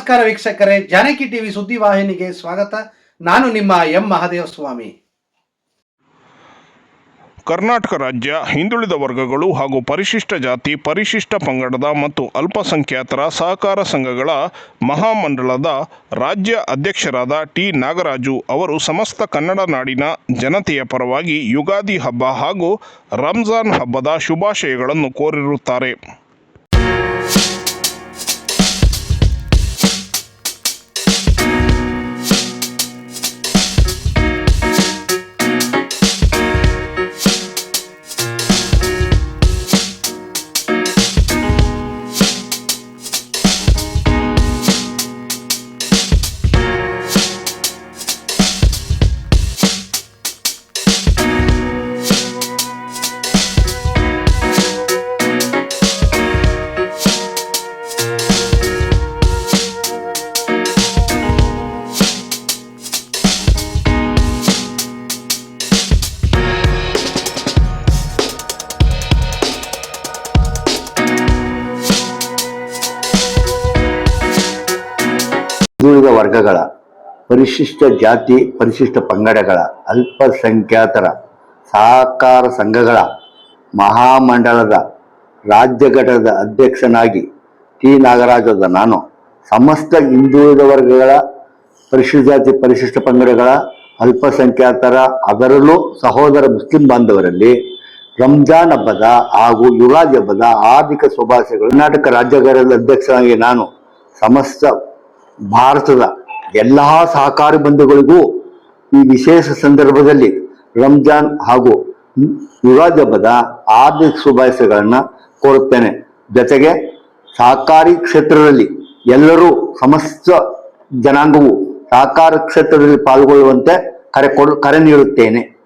ನಮಸ್ಕಾರ ವೀಕ್ಷಕರೇ, ಜಾನಕಿ ಟಿವಿ ಸುದ್ದಿವಾಹಿನಿಗೆ ಸ್ವಾಗತ. ನಾನು ನಿಮ್ಮ ಎಂ ಮಹಾದೇವ ಸ್ವಾಮಿ ಕರ್ನಾಟಕ ರಾಜ್ಯ, ಹಿಂದುಳಿದ ವರ್ಗಗಳು ಹಾಗೂ ಪರಿಶಿಷ್ಟ ಜಾತಿ, ಪರಿಶಿಷ್ಟ ಪಂಗಡದ ಮತ್ತು ಅಲ್ಪಸಂಖ್ಯಾತರ ಸಹಕಾರ ಸಂಘಗಳ ಮಹಾಮಂಡಳದ ರಾಜ್ಯ ಅಧ್ಯಕ್ಷರಾದ ಟಿ. ನಾಗರಾಜು ಅವರು ಸಮಸ್ತ ಕನ್ನಡ ನಾಡಿನ ಜನತೆಯ ಪರವಾಗಿ ಯುಗಾದಿ ಹಬ್ಬ ಹಾಗೂ ರಂಜಾನ್ ಹಬ್ಬದ ಶುಭಾಶಯಗಳನ್ನು ಕೋರಿರುತ್ತಾರೆ. ವರ್ಗಗಳ ಪರಿಶಿಷ್ಟ ಜಾತಿ, ಪರಿಶಿಷ್ಟ ಪಂಗಡಗಳ, ಅಲ್ಪಸಂಖ್ಯಾತರ, ಸಹಕಾರ ಸಂಘಗಳ ಮಹಾಮಂಡಲದ ರಾಜ್ಯ ಘಟಕದ ಅಧ್ಯಕ್ಷನಾಗಿ ಟಿ. ನಾಗರಾಜದ ನಾನು, ಸಮಸ್ತ ಹಿಂದುಳಿದ ವರ್ಗಗಳ ಪರಿಶಿಷ್ಟ ಜಾತಿ, ಪರಿಶಿಷ್ಟ ಪಂಗಡಗಳ ಅಲ್ಪಸಂಖ್ಯಾತರ, ಅದರಲ್ಲೂ ಸಹೋದರ ಮುಸ್ಲಿಂ ಬಾಂಧವರಲ್ಲಿ ರಂಜಾನ್ ಹಬ್ಬದ ಹಾಗೂ ಯುಗಾದಿ ಹಬ್ಬದ ಆರ್ಥಿಕ ಶುಭಾಶಯಗಳು. ಕರ್ನಾಟಕ ರಾಜ್ಯ ಘಟಕದ ಅಧ್ಯಕ್ಷನಾಗಿ ನಾನು ಸಮಸ್ತ ಭಾರತದ ಎಲ್ಲಾ ಸಹಕಾರಿ ಬಂಧುಗಳಿಗೂ ಈ ವಿಶೇಷ ಸಂದರ್ಭದಲ್ಲಿ ರಂಜಾನ್ ಹಾಗೂ ಯುಗಾದಿ ಹಬ್ಬದ ಆರ್ಥಿಕ ಶುಭಾಶಯಗಳನ್ನ ಕೋರುತ್ತೇನೆ. ಜೊತೆಗೆ ಸಹಕಾರಿ ಕ್ಷೇತ್ರದಲ್ಲಿ ಎಲ್ಲರೂ ಸಮಸ್ತ ಜನಾಂಗವು ಸಹಕಾರ ಕ್ಷೇತ್ರದಲ್ಲಿ ಪಾಲ್ಗೊಳ್ಳುವಂತೆ ಕರೆ ಕೊಡು, ಕರೆ ನೀಡುತ್ತೇನೆ.